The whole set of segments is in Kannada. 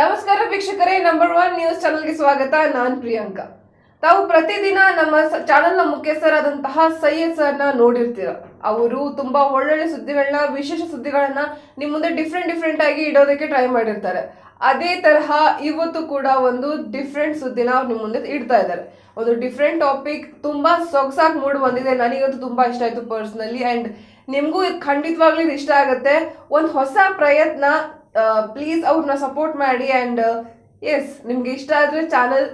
ನಮಸ್ಕಾರ ವೀಕ್ಷಕರೇ ನಂಬರ್ ಒನ್ ನ್ಯೂಸ್ ಚಾನೆಲ್ಗೆ ಸ್ವಾಗತ. ನಾನ್ ಪ್ರಿಯಾಂಕಾ. ತಾವು ಪ್ರತಿದಿನ ನಮ್ಮ ಚಾನೆಲ್ನ ಮುಖ್ಯಸ್ಥರಾದಂತಹ ಸೈಯದ್ ಸರ್ನ ನೋಡಿರ್ತೀರ. ಅವರು ತುಂಬಾ ಒಳ್ಳೊಳ್ಳೆ ಸುದ್ದಿಗಳನ್ನ ವಿಶೇಷ ಸುದ್ದಿಗಳನ್ನ ನಿಮ್ ಮುಂದೆ ಡಿಫ್ರೆಂಟ್ ಡಿಫ್ರೆಂಟ್ ಆಗಿ ಇಡೋದಕ್ಕೆ ಟ್ರೈ ಮಾಡಿರ್ತಾರೆ. ಅದೇ ತರಹ ಇವತ್ತು ಕೂಡ ಒಂದು ಡಿಫ್ರೆಂಟ್ ಸುದ್ದಿನ ಅವ್ರು ನಿಮ್ ಮುಂದೆ ಇಡ್ತಾ ಇದ್ದಾರೆ. ಒಂದು ಡಿಫ್ರೆಂಟ್ ಟಾಪಿಕ್ ತುಂಬಾ ಸೊಗಸಾಗಿ ಮೂಡ್ ಬಂದಿದೆ. ನನಗಂತೂ ತುಂಬಾ ಇಷ್ಟ ಆಯ್ತು ಪರ್ಸ್ನಲಿ ಅಂಡ್ ನಿಮಗೂ ಖಂಡಿತವಾಗ್ಲೂ ಇಷ್ಟ ಆಗುತ್ತೆ. ಒಂದು ಹೊಸ ಪ್ರಯತ್ನ ಪ್ಲೀಸ್ ಅವ್ರನ್ನ ಸಪೋರ್ಟ್ ಮಾಡಿ ಆ್ಯಂಡ್ ಎಸ್ ನಿಮ್ಗೆ ಇಷ್ಟ ಆದರೆ ಚಾನಲ್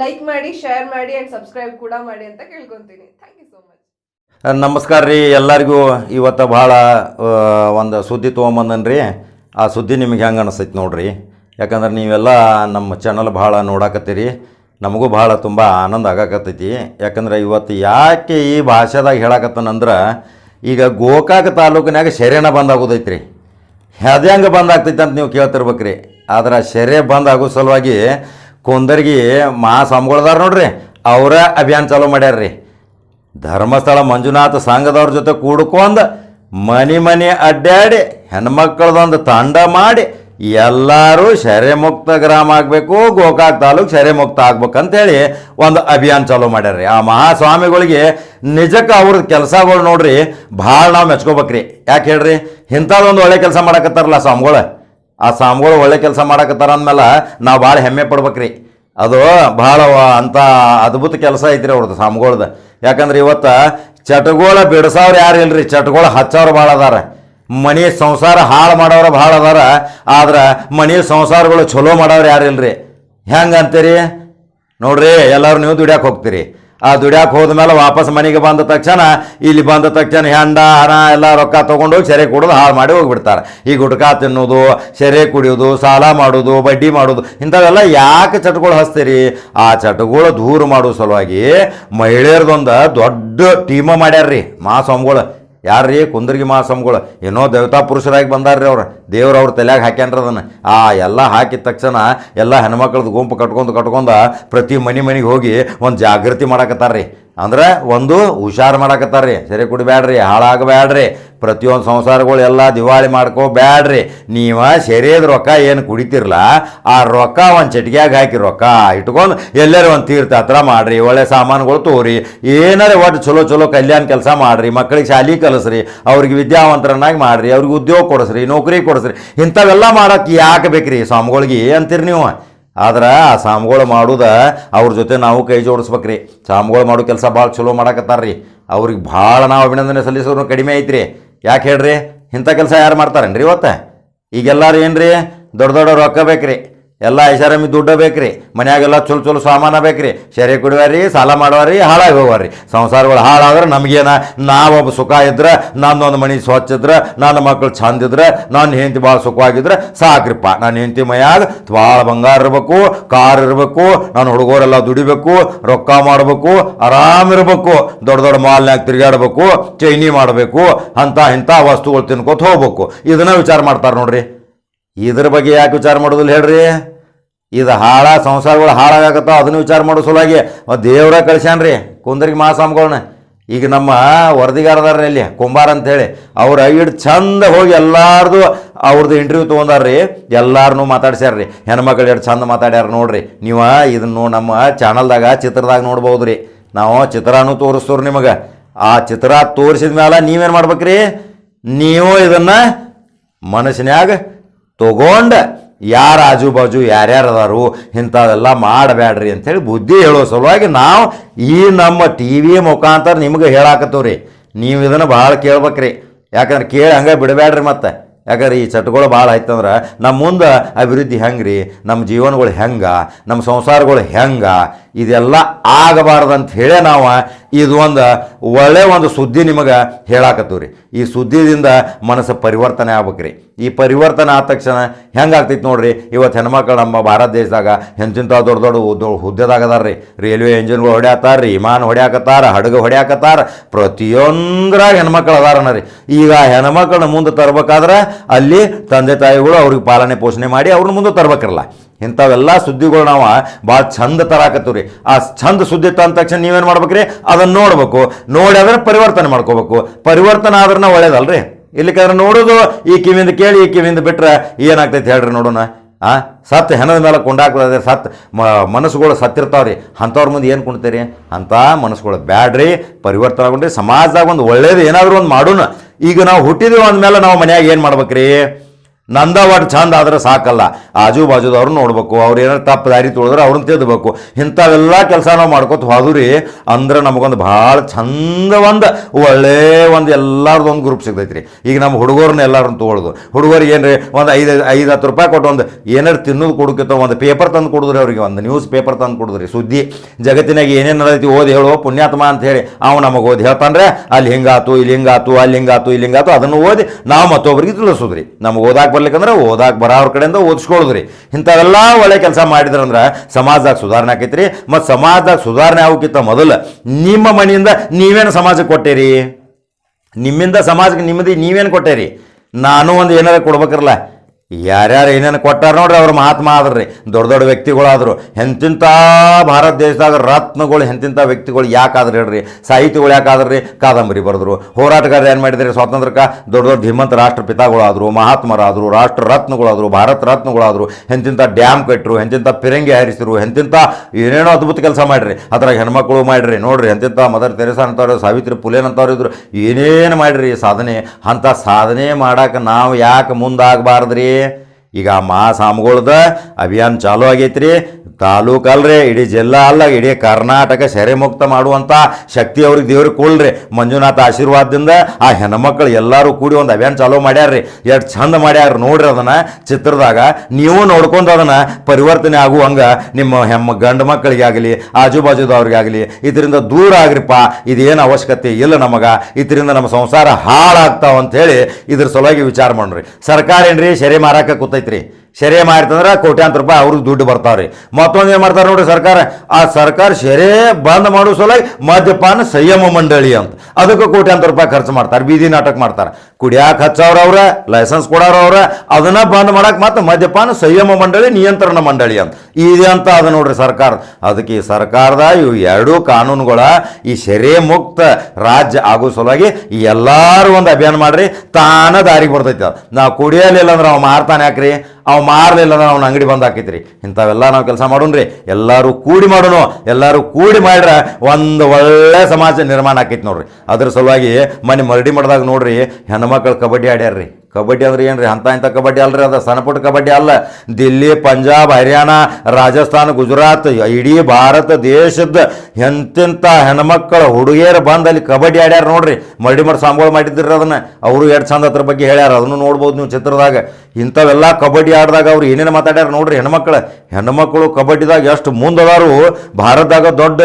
ಲೈಕ್ ಮಾಡಿ ಶೇರ್ ಮಾಡಿ ಆ್ಯಂಡ್ ಸಬ್ಸ್ಕ್ರೈಬ್ ಕೂಡ ಮಾಡಿ ಅಂತ ಕೇಳ್ಕೊತೀನಿ. ಥ್ಯಾಂಕ್ ಯು ಸೋ ಮಚ್ ನಮಸ್ಕಾರ ರೀ ಎಲ್ಲರಿಗೂ. ಇವತ್ತು ಭಾಳ ಒಂದು ಸುದ್ದಿ ತೊಗೊಂಬಂದನ್ ರೀ ಆ ಸುದ್ದಿ ನಿಮಗೆ ಹೆಂಗೆ ಅನಿಸ್ತೈತೆ ನೋಡ್ರಿ. ಯಾಕಂದ್ರೆ ನೀವೆಲ್ಲ ನಮ್ಮ ಚಾನಲ್ ಭಾಳ ನೋಡಾಕತ್ತೀರಿ. ನಮಗೂ ಭಾಳ ತುಂಬ ಆನಂದ ಆಗಾಕತ್ತೈತಿ. ಯಾಕಂದ್ರೆ ಇವತ್ತು ಯಾಕೆ ಈ ಭಾಷೆದಾಗ ಹೇಳಕತ್ತನಂದ್ರೆ, ಈಗ ಗೋಕಾಕ ತಾಲೂಕಿನಾಗ ಶರಣ ಬಂದಾಗೋದೈತೆ ಹೆಂಗೆ ಬಂದ್ ಆಗ್ತೈತೆ ಅಂತ ನೀವು ಕೇಳ್ತಿರ್ಬೇಕ್ರಿ. ಆದ್ರೆ ಶೆರೆ ಬಂದ್ ಆಗೋ ಸಲುವಾಗಿ ಕುಂದರ್ಗಿ ಮಹಾ ಸ್ವಾಮಿಗಳದಾರ ನೋಡ್ರಿ, ಅವರ ಅಭಿಯಾನ ಚಾಲೂ ಮಾಡ್ಯಾರ್ರಿ. ಧರ್ಮಸ್ಥಳ ಮಂಜುನಾಥ ಸಂಘದವ್ರ ಜೊತೆ ಕೂಡ್ಕೊಂಡು ಮನೆ ಮನೆ ಅಡ್ಡಾಡಿ ಹೆಣ್ಮಕ್ಳದೊಂದು ತಂಡ ಮಾಡಿ, ಎಲ್ಲರೂ ಶರೆ ಮುಕ್ತ ಗ್ರಾಮ ಆಗಬೇಕು, ಗೋಕಾಕ್ ತಾಲೂಕು ಮುಕ್ತ ಆಗ್ಬೇಕಂತೇಳಿ ಒಂದು ಅಭಿಯಾನ ಚಾಲೂ ಮಾಡ್ಯಾರ್ರಿ. ಆ ಮಹಾಸ್ವಾಮಿಗಳಿಗೆ ನಿಜಕ್ಕೆ ಅವ್ರದ್ದು ಕೆಲಸಗಳು ನೋಡ್ರಿ ಭಾಳ ನಾವು ಮೆಚ್ಕೋಬೇಕ್ರಿ. ಯಾಕೆ ಹೇಳ್ರಿ? ಇಂಥದ್ದೊಂದು ಒಳ್ಳೆ ಕೆಲಸ ಮಾಡಕತ್ತಾರಲ್ಲ ಸ್ವಾಮಿಗಳು? ಆ ಸ್ವಾಮಿಗಳು ಒಳ್ಳೆ ಕೆಲಸ ಮಾಡಕತ್ತಾರ ಅಂದಮೇಲೆ ನಾವು ಭಾಳ ಹೆಮ್ಮೆ ಪಡ್ಬೇಕ್ರಿ. ಅದು ಭಾಳ ಅಂಥ ಅದ್ಭುತ ಕೆಲಸ ಐತ್ರಿ ಅವ್ರದ್ದು ಸ್ವಾಮಿಗಳ್ದು. ಯಾಕಂದ್ರೆ ಇವತ್ತು ಚಟಗೋಳ ಬಿಡಿಸೋರು ಯಾರು ಇಲ್ರಿ? ಚಟಗೋಳ ಹಚ್ಚೋರು ಭಾಳ ಅದಾರ. ಮನೆ ಸಂಸಾರ ಹಾಳು ಮಾಡೋರು ಭಾಳ ಅದಾರ. ಆದ್ರೆ ಮನೆ ಸಂಸಾರಗಳು ಚಲೋ ಮಾಡೋರು ಯಾರು ಇಲ್ರಿ? ಹೆಂಗೆ ಅಂತೀರಿ ನೋಡ್ರಿ, ಎಲ್ಲರೂ ನೀವು ದುಡಿಯಕ್ಕೆ ಹೋಗ್ತೀರಿ. ಆ ದುಡಿಯಾಕೆ ಹೋದ ಮೇಲೆ ವಾಪಸ್ ಮನೆಗೆ ಬಂದ ತಕ್ಷಣ, ಇಲ್ಲಿ ಬಂದ ತಕ್ಷಣ ಹೆಂಡ, ಹಣ ಎಲ್ಲ ರೊಕ್ಕ ತೊಗೊಂಡೋಗಿ ಸೆರೆ ಕುಡಿದು ಹಾಳು ಮಾಡಿ ಹೋಗ್ಬಿಡ್ತಾರೆ. ಈ ಗುಟ್ಕಾ ತಿನ್ನೋದು ಸೆರೆ ಕುಡಿಯೋದು ಸಾಲ ಮಾಡೋದು ಬಡ್ಡಿ ಮಾಡೋದು ಇಂಥವೆಲ್ಲ ಯಾಕೆ ಚಟಗಳು ಹಚ್ತೀರಿ? ಆ ಚಟಗಳು ದೂರ ಮಾಡೋ ಸಲುವಾಗಿ ಮಹಿಳೆಯರದೊಂದು ದೊಡ್ಡ ಟೀಮ ಮಾಡ್ಯಾರ್ರಿ, ಮಾ ಸ್ವಾಮಿಗಳು. ಯಾರ್ರೀ ಕುಂದರ್ಗಿ ಮಹಾಸ್ವಾಮಿಗಳು? ಏನೋ ದೇವತಾ ಪುರುಷರಾಗಿ ಬಂದಾರ್ರಿ ಅವ್ರು. ದೇವ್ರು ಅವ್ರ ತಲೆಯಾಗ ಹಾಕ್ಯಾನ್ರಿ ಅದನ್ನು. ಆ ಎಲ್ಲ ಹಾಕಿದ ತಕ್ಷಣ ಎಲ್ಲ ಹೆಣ್ಮಕ್ಳದ್ದು ಗುಂಪು ಕಟ್ಕೊಂಡು ಕಟ್ಕೊಂಡು ಪ್ರತಿ ಮನೆ ಮನೆಗೆ ಹೋಗಿ ಒಂದು ಜಾಗೃತಿ ಮಾಡಕತ್ತಾರ್ರಿ. ಅಂದ್ರೆ ಒಂದು ಹುಷಾರು ಮಾಡಕತ್ತಾರ್ರಿ. ಸರಿ ಕುಡಿಬ್ಯಾಡ್ರಿ, ಹಾಳಾಗಬ್ಯಾಡ್ರಿ. ಪ್ರತಿಯೊಂದು ಸಂಸಾರಗಳು ಎಲ್ಲ ದಿವಾಳಿ ಮಾಡ್ಕೋಬ್ಯಾಡ್ರಿ ನೀವು ಸೆರೆಯದ ರೊಕ್ಕ ಏನು ಕುಡಿತಿರಲ್ಲ ಆ ರೊಕ್ಕ ಒಂದು ಚಟ್ಗ್ಯಾಗ ಹಾಕಿ ರೊಕ್ಕ ಇಟ್ಕೊಂಡು ಎಲ್ಲರೂ ಒಂದು ತೀರ್ಥ ಹತ್ರ ಮಾಡ್ರಿ. ಒಳ್ಳೆ ಸಾಮಾನುಗಳು ತೋರಿ. ಏನಾರ ಒಟ್ಟು ಚಲೋ ಚಲೋ ಕಲ್ಯಾಣ ಕೆಲಸ ಮಾಡ್ರಿ. ಮಕ್ಕಳಿಗೆ ಶಾಲೆ ಕಲಿಸ್ರಿ. ಅವ್ರಿಗೆ ವಿದ್ಯಾವಂತರನ್ನಾಗಿ ಮಾಡ್ರಿ. ಅವ್ರಿಗೆ ಉದ್ಯೋಗ ಕೊಡಿಸ್ರಿ, ನೌಕರಿ ಕೊಡಿಸ್ರಿ. ಇಂಥವೆಲ್ಲ ಮಾಡೋಕ್ಕೆ ಯಾಕೆ ಬೇಕ್ರಿ? ಸ್ವಾಮಿಗಳಿಗೆ ಅಂತೀರಿ ನೀವು. ಆದ್ರೆ ಆ ಸಾಮಗಳು ಮಾಡುದ ಅವ್ರ ಜೊತೆ ನಾವು ಕೈ ಜೋಡಿಸ್ಬೇಕ್ರಿ. ಸಾಮಗಳು ಮಾಡೋ ಕೆಲಸ ಭಾಳ ಚಲೋ ಮಾಡಕತ್ತಾರ್ರಿ. ಅವ್ರಿಗೆ ಭಾಳ ನಾವು ಅಭಿನಂದನೆ ಸಲ್ಲಿಸೋದು ಕಡಿಮೆ ಐತ್ರಿ. ಯಾಕೆ ಹೇಳ್ರಿ? ಇಂಥ ಕೆಲಸ ಯಾರು ಮಾಡ್ತಾರೇನ್ರಿ ಇವತ್ತು? ಈಗೆಲ್ಲರೂ ರೀ ದೊಡ್ಡ ದೊಡ್ಡ ರೊಕ್ಕ ಬೇಕ್ರಿ ಎಲ್ಲ ಐಷಾರಾಮಿ ದುಡ್ಡು ಬೇಕ್ರಿ. ಮನ್ಯಾಗೆಲ್ಲ ಚಲೋ ಚಲೋ ಸಾಮಾನ ಬೇಕ್ರಿ. ಸೆರೆ ಕುಡಿವಾರಿ, ಸಾಲ ಮಾಡುವಾರಿ ಹಾಳಾಗಿ ಹೋಗ್ರಿ ಸಂಸಾರಗಳು ಹಾಳಾದ್ರೆ ನಮಗೇನ, ನಾವೊಬ್ಬ ಸುಖ ಇದ್ರೆ, ನನ್ನೊಂದು ಮನೆ ಸ್ವಚ್ಛ ಇದ್ರೆ, ನನ್ನ ಮಕ್ಕಳು ಚಂದ ಇದ್ರೆ, ನನ್ನ ಹೆಂಡತಿ ಭಾಳ ಸುಖವಾಗಿದ್ರೆ ಸಾಕ್ರಿಪ್ಪ. ನನ್ನ ಹೆಂಡತಿ ಮೈಯಾಗ ಭಾಳ ಬಂಗಾರ ಇರಬೇಕು, ಕಾರ್ ಇರಬೇಕು, ನನ್ನ ಹುಡುಗರೆಲ್ಲ ದುಡಿಬೇಕು, ರೊಕ್ಕ ಮಾಡಬೇಕು ಆರಾಮಿರ್ಬೇಕು ದೊಡ್ಡ ದೊಡ್ಡ ಮಾಲ್ನಾಗ ತಿರುಗಾಡಬೇಕು ಚೈನಿ ಮಾಡಬೇಕು, ಅಂತ ಇಂಥ ವಸ್ತುಗಳು ತಿನ್ಕೋತ ಹೋಗ್ಬೇಕು. ಇದನ್ನ ವಿಚಾರ ಮಾಡ್ತಾರೆ ನೋಡ್ರಿ. ಇದ್ರ ಬಗ್ಗೆ ಯಾಕೆ ವಿಚಾರ ಮಾಡೋದಿಲ್ಲ ಹೇಳ್ರಿ? ಇದು ಹಾಳ, ಸಂಸಾರಗಳು ಹಾಳಾಗತ್ತಾವ ಅದನ್ನು ವಿಚಾರ ಮಾಡೋ ಸಲುವಾಗಿ ದೇವ್ರ ಕಳ್ಸ್ಯಾನ್ರಿ, ಕುಂದರಿಗೆ ಮಹಾಸ್ವಾಮಿಗಳನ್ನ ಈಗ ನಮ್ಮ ವರದಿಗಾರದಾರ ಇಲ್ಲಿ ಕುಂಬಾರ ಅಂತೇಳಿ, ಅವ್ರ ಇಡ್ ಚಂದ ಹೋಗಿ ಎಲ್ಲಾರ್ದು ಅವ್ರದ್ದು ಇಂಟರ್ವ್ಯೂ ತೊಗೊಂಡಾರ್ರಿ ಎಲ್ಲಾರನ್ನೂ ಮಾತಾಡ್ಸ್ಯಾರ್ರಿ. ಹೆಣ್ಮಕ್ಳು ಎರಡು ಚಂದ ಮಾತಾಡ್ಯಾರ ನೋಡ್ರಿ. ನೀವು ಇದನ್ನು ನಮ್ಮ ಚಾನಲ್ದಾಗ ಚಿತ್ರದಾಗ ನೋಡ್ಬೋದ್ರಿ. ನಾವು ಚಿತ್ರನೂ ತೋರಿಸ್ತೋರು ನಿಮಗೆ. ಆ ಚಿತ್ರ ತೋರಿಸಿದ ಮೇಲೆ ನೀವೇನು ಮಾಡ್ಬೇಕ್ರಿ? ನೀವು ಇದನ್ನು ಮನಸ್ಸಿನ್ಯಾಗ ತಗೊಂಡ ಯಾರ ಆಜು ಬಾಜು ಯಾರ್ಯಾರು ಅದಾರು ಇಂಥವೆಲ್ಲ ಮಾಡಬೇಡ್ರಿ ಅಂಥೇಳಿ ಬುದ್ಧಿ ಹೇಳೋ ಸಲುವಾಗಿ ನಾವು ಈ ನಮ್ಮ ಟಿ ವಿ ಮುಖಾಂತರ ನಿಮ್ಗೆ ಹೇಳಾಕತ್ತೀವ್ರಿ. ನೀವು ಇದನ್ನು ಭಾಳ ಕೇಳ್ಬೇಕ್ರಿ. ಯಾಕಂದ್ರೆ ಕೇಳಿ ಹಂಗೆ ಬಿಡಬೇಡ್ರಿ ಮತ್ತೆ. ಯಾಕಂದ್ರೆ ಈ ಚಟಗಳು ಭಾಳ ಆಯ್ತಂದ್ರೆ ನಮ್ಮ ಮುಂದೆ ಅಭಿವೃದ್ಧಿ ಹೆಂಗ್ರಿ? ನಮ್ಮ ಜೀವನಗಳು ಹೆಂಗೆ? ನಮ್ಮ ಸಂಸಾರಗಳು ಹೆಂಗ? ಇದೆಲ್ಲ ಆಗಬಾರ್ದಂತ ಹೇಳೇ ನಾವು ಇದು ಒಂದು ಒಳ್ಳೆ ಒಂದು ಸುದ್ದಿ ನಿಮಗೆ ಹೇಳಾಕತ್ತೀವಿ ರೀ ಈ ಸುದ್ದಿದಿಂದ ಮನಸ್ಸು ಪರಿವರ್ತನೆ ಆಗ್ಬೇಕ್ರಿ. ಈ ಪರಿವರ್ತನೆ ಆದ ತಕ್ಷಣ ಹೆಂಗಾಗ್ತೈತೆ ನೋಡ್ರಿ. ಇವತ್ತು ಹೆಣ್ಮಕ್ಳು ನಮ್ಮ ಭಾರತ ದೇಶದಾಗ ಹೆಂಚಿಂತ ದೊಡ್ಡ ದೊಡ್ಡ ಉದ್ಯೋ ಹುದ್ದೆದಾಗ ರೀ ರೈಲ್ವೆ ಇಂಜಿನ್ಗಳು ಹೊಡ್ಯಾತಾರ ರೀ ವಿಮಾನ ಹೊಡ್ಯಾಕತ್ತಾರ, ಹಡಗು ಹೊಡ್ಯಾಕತ್ತಾರ. ಪ್ರತಿಯೊಂದ್ರಾಗ ಹೆಣ್ಮಕ್ಳು ಅದಾರನ ರೀ. ಈಗ ಹೆಣ್ಮಕ್ಳನ್ನ ಮುಂದೆ ತರ್ಬೇಕಾದ್ರೆ ಅಲ್ಲಿ ತಂದೆ ತಾಯಿಗಳು ಅವ್ರಿಗೆ ಪಾಲನೆ ಪೋಷಣೆ ಮಾಡಿ ಅವ್ರನ್ನ ಮುಂದೆ ತರ್ಬೇಕಿರಲ್ಲ. ಇಂಥವೆಲ್ಲ ಸುದ್ದಿಗಳು ನಾವು ಭಾಳ ಚಂದ ತರಾಕತ್ತೀವಿ ರೀ ಆ ಚಂದ ಸುದ್ದಿ ತಂದ ತಕ್ಷಣ ನೀವೇನು ಮಾಡ್ಬೇಕ್ರಿ? ಅದನ್ನು ನೋಡ್ಬೇಕು. ನೋಡಿ ಅದನ್ನ ಪರಿವರ್ತನೆ ಮಾಡ್ಕೋಬೇಕು. ಪರಿವರ್ತನೆ ಆದ್ರನ್ನ ಒಳ್ಳೇದಲ್ರಿ? ಇಲ್ಲಿಕಂದ್ರೆ ನೋಡೋದು, ಈ ಕಿವಿಂದ ಕೇಳಿ, ಈ ಕಿವಿಂದ ಬಿಟ್ರೆ ಏನಾಗ್ತೈತೆ ಹೇಳ್ರಿ ನೋಡೋಣ. ಆ? ಸತ್ತು ಹೆಣದ ಮೇಲೆ ಕೊಂಡಾಕ್ತದೆ ಸತ್ತು ಮನಸ್ಸುಗಳು ಸತ್ತಿರ್ತಾವ್ರಿ. ಅಂಥವ್ರ ಮುಂದೆ ಏನು ಕುಣ್ತೀರಿ? ಅಂಥ ಮನಸ್ಸುಗಳು ಬ್ಯಾಡ್ರಿ ಪರಿವರ್ತನೆ ಆಗೊಂಡ್ರಿ ಸಮಾಜದಾಗ ಒಂದು ಒಳ್ಳೇದು ಏನಾದರೂ ಒಂದು ಮಾಡೋಣ. ಈಗ ನಾವು ಹುಟ್ಟಿದೀವಿ ಅಂದಮೇಲೆ ನಾವು ಮನ್ಯಾಗ ಏನು ಮಾಡ್ಬೇಕ್ರಿ? ನಂದ ಒಟ್ಟು ಚಂದ ಆದ್ರೆ ಸಾಕಲ್ಲ. ಆಜು ಬಾಜುದವ್ರು ನೋಡ್ಬೇಕು, ಅವ್ರು ಏನಾರು ತಪ್ಪು ದಾರಿ ತೊಳೆದ್ರೆ ಅವ್ರನ್ನ ತಿಳ್ಬೇಕು. ಇಂಥವೆಲ್ಲ ಕೆಲಸ ನಾವು ಮಾಡ್ಕೊತ ಹೋದ್ರಿ ಅಂದ್ರೆ ನಮಗೊಂದು ಭಾಳ ಚಂದ ಒಂದು, ಒಳ್ಳೆ ಒಂದು ಎಲ್ಲರದ್ದು ಒಂದು ಗ್ರೂಪ್ ಸಿಗ್ತೈತ್ರಿ. ಈಗ ನಮ್ಮ ಹುಡುಗರನ್ನ ಎಲ್ಲರನ್ನ ತೊಗೊಳ್ದು. ಹುಡುಗರಿಗೆ ರೀ ಒಂದು ಐದು ಐದು ಹತ್ತು ರೂಪಾಯಿ ಕೊಟ್ಟು ಒಂದು ಏನಾರು ತಿನ್ನೋದು ಕೊಡೋಕ್ಕಿಂತ ಒಂದು ಪೇಪರ್ ತಂದು ಕೊಡಿದ್ರಿ ಅವ್ರಿಗೆ, ಒಂದು ನ್ಯೂಸ್ ಪೇಪರ್ ತಂದು ಕೊಡಿದ್ರಿ. ಸುದ್ದಿ ಜಗತ್ತಿನಾಗ ಏನೇನು ನಡೆದೈತಿ ಓದಿ ಹೇಳೋ ಪುಣ್ಯಾತ್ಮ ಅಂತ ಹೇಳಿ ಅವ್ನು ನಮಗೆ ಓದಿ ಹೇಳ್ತಾನ್ರೆ, ಅಲ್ಲಿ ಹಿಂಗಾತು, ಇಲ್ಲಿ ಹಿಂಗಾತು, ಅಲ್ಲಿ ಹಿಂಗಾತು, ಇಲ್ಲಿ ಹಿಂಗಾತು, ಅದನ್ನು ಓದಿ ನಾವು ಮತ್ತೊಬ್ಬರಿಗೆ ತಿಳಿಸೋದ್ರಿ. ನಮಗೆ ಓದಾಕ್ ಬರ್ಲಿಕ್ಕಂದ್ರೆ ಓದಾಕ್ ಬರೋವ್ರ ಕಡೆಯಿಂದ ಓದಿಸ್ಕೊಳ್ಳೋದ್ರಿ ಇಂಥವೆಲ್ಲ ಒಳ್ಳೆ ಕೆಲಸ ಮಾಡಿದ್ರಂದ್ರೆ ಸಮಾಜದಾಗ ಸುಧಾರಣೆ ಆಕೈತ್ರಿ. ಮತ್ತು ಸಮಾಜದಾಗ ಸುಧಾರಣೆ ಆಗೋಕ್ಕಿಂತ ಮೊದಲು ನಿಮ್ಮ ಮನೆಯಿಂದ ನೀವೇನು ಸಮಾಜಕ್ಕೆ ಕೊಟ್ಟೇರಿ? ನಿಮ್ಮಿಂದ ಸಮಾಜಕ್ಕೆ ನಿಮ್ಮದಿ ನೀವೇನು ಕೊಟ್ಟೇರಿ? ನಾನು ಒಂದು ಏನಾರ ಕೊಡ್ಬೇಕಿರಲ್ಲ. ಯಾರ್ಯಾರು ಏನೇನು ಕೊಟ್ಟಾರ ನೋಡ್ರಿ ಅವ್ರ ಮಹಾತ್ಮ ಆದ್ರಿ, ದೊಡ್ಡ ದೊಡ್ಡ ವ್ಯಕ್ತಿಗಳಾದ್ರು. ಎಂತಿಂಥ ಭಾರತ ದೇಶದಾಗ ರತ್ನಗಳು ಎಂತಿಂಥ ವ್ಯಕ್ತಿಗಳು ಯಾಕಾದ್ರಿ ಹೇಳ್ರಿ? ಸಾಹಿತಿಗಳು ಯಾಕಾದ್ರಿ ಕಾದಂಬರಿ ಬರೆದ್ರು. ಹೋರಾಟಗಾರರು ಏನು ಮಾಡಿದ್ರಿ? ಸ್ವಾತಂತ್ರ್ಯಕ್ಕೆ ದೊಡ್ಡ ದೊಡ್ಡ ಧೀಮಂತ ರಾಷ್ಟ್ರಪಿತಾಗಳಾದರು, ಮಹಾತ್ಮರಾದರು, ರಾಷ್ಟ್ರ ರತ್ನಗಳಾದರು, ಭಾರತ ರತ್ನಗಳಾದರು. ಎಂತಿಂಥ ಡ್ಯಾಮ್ ಕಟ್ಟರು ಎಂತಿಂಥ ಪಿರಂಗಿ ಹಾರಿಸಿರು ಎಂತಿಂಥ ಏನೇನೋ ಅದ್ಭುತ ಕೆಲಸ ಮಾಡಿರಿ. ಅದ್ರಾಗ ಹೆಣ್ಮಕ್ಳು ಮಾಡಿರಿ. ನೋಡ್ರಿ ಎಂತಿಂಥ ಮದರ್ ತೆರೇಸಾ ಅಂತವ್ರು ಸಾವಿತ್ರಿ ಪುಲೇನ್ ಅಂತವ್ರು ಇದ್ರು. ಏನೇನು ಮಾಡ್ರಿ ಸಾಧನೆ? ಅಂಥ ಸಾಧನೆ ಮಾಡಕ್ಕೆ ನಾವು ಯಾಕೆ ಮುಂದಾಗಬಾರ್ದ್ರಿ? ಈಗ ಮಹಾ ಸ್ವಾಮಿಗಳ್ದ ಅಭಿಯಾನ ಚಾಲೂ ಆಗೈತ್ರಿ. ತಾಲೂಕು ಅಲ್ರಿ ಇಡೀ ಜಿಲ್ಲಾ ಅಲ್ಲ ಇಡೀ ಕರ್ನಾಟಕ ಸೆರೆ ಮುಕ್ತ ಮಾಡುವಂಥ ಶಕ್ತಿ ಅವ್ರಿಗೆ ದೇವ್ರಿಗೆ ಕೊಳ್ರಿ ಮಂಜುನಾಥ ಆಶೀರ್ವಾದದಿಂದ ಆ ಹೆಣ್ಮಕ್ಳು ಎಲ್ಲರೂ ಕೂಡಿ ಒಂದು ಅಭಿಯಾನ ಚಾಲೂ ಮಾಡ್ಯಾರ್ರಿ. ಎಷ್ಟು ಚಂದ ಮಾಡ್ಯಾರ ನೋಡ್ರಿ ಅದನ್ನ. ಚಿತ್ರದಾಗ ನೀವು ನೋಡ್ಕೊಂಡು ಅದನ್ನ ಪರಿವರ್ತನೆ ಆಗುವಂಗ ನಿಮ್ಮ ಹೆಮ್ಮ ಗಂಡು ಮಕ್ಕಳಿಗೆ ಆಗಲಿ ಆಜು ಬಾಜುದವ್ರಿಗೆ ಆಗಲಿ ಇದರಿಂದ ದೂರ ಆಗ್ರಿಪ್ಪ. ಇದೇನು ಅವಶ್ಯಕತೆ ಇಲ್ಲ ನಮಗ. ಇದರಿಂದ ನಮ್ಮ ಸಂಸಾರ ಹಾಳಾಗ್ತಾವ ಅಂತ ಹೇಳಿ ಇದ್ರ ಸಲುವಾಗಿ ವಿಚಾರ ಮಾಡ್ರಿ. ಸರ್ಕಾರ ಏನ್ರಿ, ಸೆರೆ ಮಾರಾಕ ಕೂತೈತ್ರಿ? ಸೆರೆ ಮಾಡ್ತಂದ್ರೆ ಕೋಟ್ಯಾಂತರ ರೂಪಾಯಿ ಅವ್ರಿಗೆ ದುಡ್ಡು ಬರ್ತಾವ್ರಿ. ಮತ್ತೊಂದು ಏನು ಮಾಡ್ತಾರೆ ನೋಡ್ರಿ ಸರ್ಕಾರ? ಆ ಸರ್ಕಾರ ಸೆರೆ ಬಂದ್ ಮಾಡೋ ಸಲುವಾಗಿ ಮದ್ಯಪಾನ ಸಂಯಮ ಮಂಡಳಿ ಅಂತ. ಅದಕ್ಕೆ ಕೋಟ್ಯಾಂತರ ರೂಪಾಯಿ ಖರ್ಚು ಮಾಡ್ತಾರೆ, ಬೀದಿ ನಾಟಕ ಮಾಡ್ತಾರೆ. ಕುಡಿಯಾಕ ಹಚ್ಚವ್ರ ಅವ್ರ, ಲೈಸೆನ್ಸ್ ಕೊಡೋರು ಅವ್ರ, ಅದನ್ನ ಬಂದ್ ಮಾಡಕ್ಕೆ ಮತ್ತೆ ಮದ್ಯಪಾನ ಸಂಯಮ ಮಂಡಳಿ, ನಿಯಂತ್ರಣ ಮಂಡಳಿ ಅಂತ. ಇದೆ ಅಂತ ಅದು ನೋಡ್ರಿ ಸರ್ಕಾರ. ಅದಕ್ಕೆ ಈ ಸರ್ಕಾರದ ಇವು ಎರಡೂ ಕಾನೂನುಗಳ ಈ ಸೆರೆ ಮುಕ್ತ ರಾಜ್ಯ ಆಗೋ ಸಲುವಾಗಿ ಎಲ್ಲರೂ ಒಂದು ಅಭಿಯಾನ ಮಾಡ್ರಿ, ತಾನ ದಾರಿಗೆ ಬರ್ತೈತೆ ನಾವು ಕುಡಿಯಲಿಲ್ಲ ಅಂದ್ರೆ ಅವ್ ಮಾರ್ತಾನೆ ಯಾಕ್ರಿ? ಅವ್ ಮಾರಲಿಲ್ಲ ಅಂದ್ರೆ ಅವ್ನ ಅಂಗಡಿ ಬಂದ್ ಹಾಕೈತ್ರಿ ಇಂಥವೆಲ್ಲ ನಾವು ಕೆಲಸ ಮಾಡೋಣ್ರಿ. ಎಲ್ಲರೂ ಕೂಡಿ ಮಾಡೋಣ. ಎಲ್ಲರೂ ಕೂಡಿ ಮಾಡ್ರ ಒಂದು ಒಳ್ಳೆ ಸಮಾಜ ನಿರ್ಮಾಣ ಆಕೈತಿ ನೋಡ್ರಿ. ಅದ್ರ ಸಲುವಾಗಿ ಮನೆ ಮರಡಿ ಮಾಡಿದಾಗ ನೋಡ್ರಿ ಹೆಣ್ಮಕ್ಳು ಕಬಡ್ಡಿ ಆಡ್ಯಾರ್ರಿ. ಕಬಡ್ಡಿ ಅಂದ್ರೆ ಏನ್ರಿ? ಅಂತ ಇಂಥ ಕಬಡ್ಡಿ ಅಲ್ರಿ ಅದು ಸಣ್ಣಪುಟ್ಟ ಕಬಡ್ಡಿ ಅಲ್ಲ. ದಿಲ್ಲಿ, ಪಂಜಾಬ್, ಹರಿಯಾಣ, ರಾಜಸ್ಥಾನ, ಗುಜರಾತ್, ಇಡೀ ಭಾರತ ದೇಶದ ಎಂತೆಂಥ ಹೆಣ್ಮಕ್ಳ, ಹುಡುಗಿಯರು ಬಂದು ಅಲ್ಲಿ ಕಬಡ್ಡಿ ಆಡ್ಯಾರ ನೋಡ್ರಿ. ಮರಡಿ ಮಠ ಸ್ವಾಮಿಗಳು ಮಾಡಿದ್ರಿ ಅದನ್ನ. ಅವರು ಎರಡು ಚಂದ ಅದ್ರ ಬಗ್ಗೆ ಹೇಳ್ಯಾರ. ಅದನ್ನು ನೋಡ್ಬೋದು ನೀವು ಚಿತ್ರದಾಗ. ಇಂಥವೆಲ್ಲ ಕಬಡ್ಡಿ ಆಡಿದಾಗ ಅವ್ರು ಏನೇನು ಮಾತಾಡ್ಯಾರ ನೋಡ್ರಿ ಹೆಣ್ಮಕ್ಳು. ಹೆಣ್ಮಕ್ಳು ಕಬಡ್ಡಿದಾಗ ಎಷ್ಟು ಮುಂದದಾರು. ಭಾರತದಾಗ ದೊಡ್ಡ